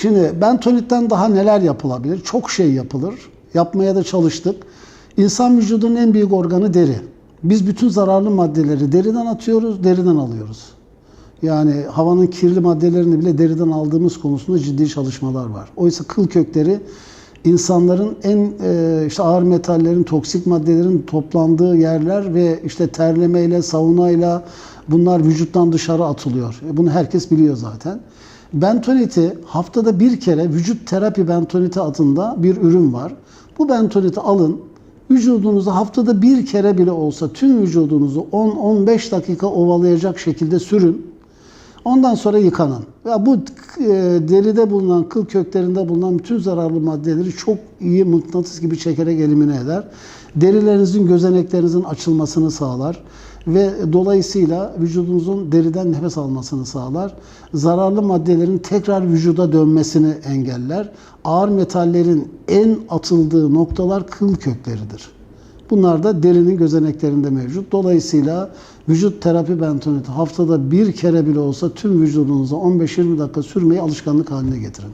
Şimdi bentonitten daha neler yapılabilir? Çok şey yapılır. Yapmaya da çalıştık. İnsan vücudunun en büyük organı deri. Biz bütün zararlı maddeleri deriden atıyoruz, deriden alıyoruz. Yani havanın kirli maddelerini bile deriden aldığımız konusunda ciddi çalışmalar var. Oysa kıl kökleri insanların en e, işte ağır metallerin, toksik maddelerin toplandığı yerler ve işte terlemeyle, saunayla bunlar vücuttan dışarı atılıyor. E, Bunu herkes biliyor zaten. Bentoniti haftada bir kere vücut terapi bentoniti adında bir ürün var. Bu bentoniti alın, vücudunuzu haftada bir kere bile olsa tüm vücudunuzu 10-15 dakika ovalayacak şekilde sürün. Ondan sonra yıkanın. Ya bu e, deride bulunan, kıl köklerinde bulunan bütün zararlı maddeleri çok iyi mıknatıs gibi çekerek elimine eder. Derilerinizin, gözeneklerinizin açılmasını sağlar ve dolayısıyla vücudunuzun deriden nefes almasını sağlar. Zararlı maddelerin tekrar vücuda dönmesini engeller. Ağır metallerin en atıldığı noktalar kıl kökleridir. Bunlar da derinin gözeneklerinde mevcut. Dolayısıyla vücut terapi bentoniti haftada bir kere bile olsa tüm vücudunuza 15-20 dakika sürmeyi alışkanlık haline getirin.